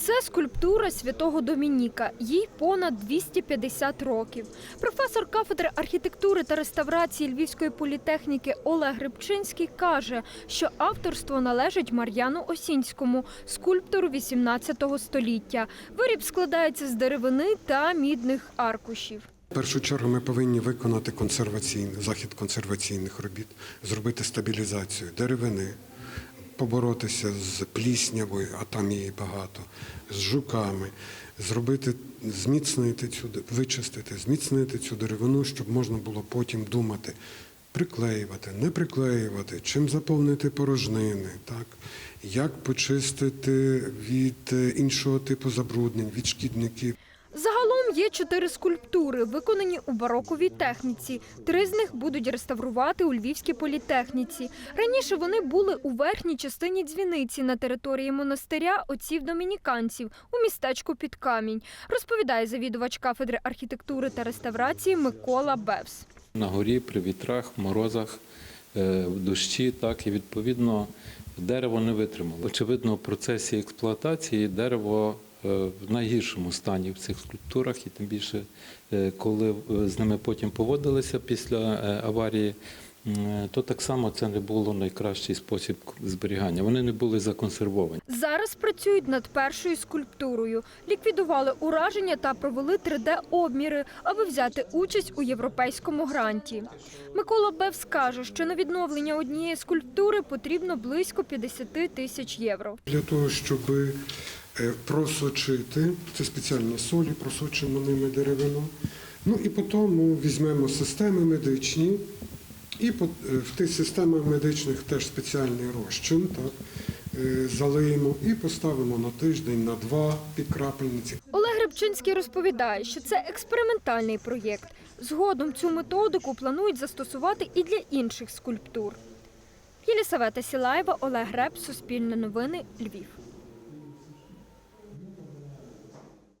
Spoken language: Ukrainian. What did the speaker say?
Це скульптура святого Домініка. Їй понад 250 років. Професор кафедри архітектури та реставрації Львівської політехніки Олег Рибчинський каже, що авторство належить Мар'яну Осінському, скульптору 18 століття. Виріб складається з деревини та мідних аркушів. В першу чергу ми повинні виконати консерваційний захід консерваційних робіт, зробити стабілізацію деревини, поборотися з пліснявою, а там її багато, з жуками, зробити, зміцнити цю вичистити, зміцнити цю деревину, щоб можна було потім думати. Приклеювати, не приклеювати, чим заповнити порожнини, так? як почистити від е, іншого типу забруднень, від шкідників. Загалом є чотири скульптури, виконані у бароковій техніці. Три з них будуть реставрувати у Львівській політехніці. Раніше вони були у верхній частині дзвіниці на території монастиря отців домініканців у містечку під камінь, розповідає завідувач кафедри архітектури та реставрації Микола Бевс. На горі при вітрах, морозах, е, в дощі, так і відповідно дерево не витримало. Очевидно, в процесі експлуатації дерево в найгіршому стані в цих скульптурах, і тим більше, е, коли е, з ними потім поводилися після е, аварії. То так само це не було найкращий спосіб зберігання. Вони не були законсервовані. Зараз працюють над першою скульптурою. Ліквідували ураження та провели 3D-обміри, аби взяти участь у європейському гранті. Микола Бевс каже, що на відновлення однієї скульптури потрібно близько 50 тисяч євро. Для того, щоб е, просочити, це спеціальні солі, просочимо ними деревину. Ну і потім візьмемо системи медичні, і е, в тих системах медичних теж спеціальний розчин, так, е, залиємо і поставимо на тиждень, на два під крапельниці. Олег Рибчинський розповідає, що це експериментальний проєкт. Згодом цю методику планують застосувати і для інших скульптур. Єлісавета Сілаєва, Олег Греб, Суспільне новини, Львів.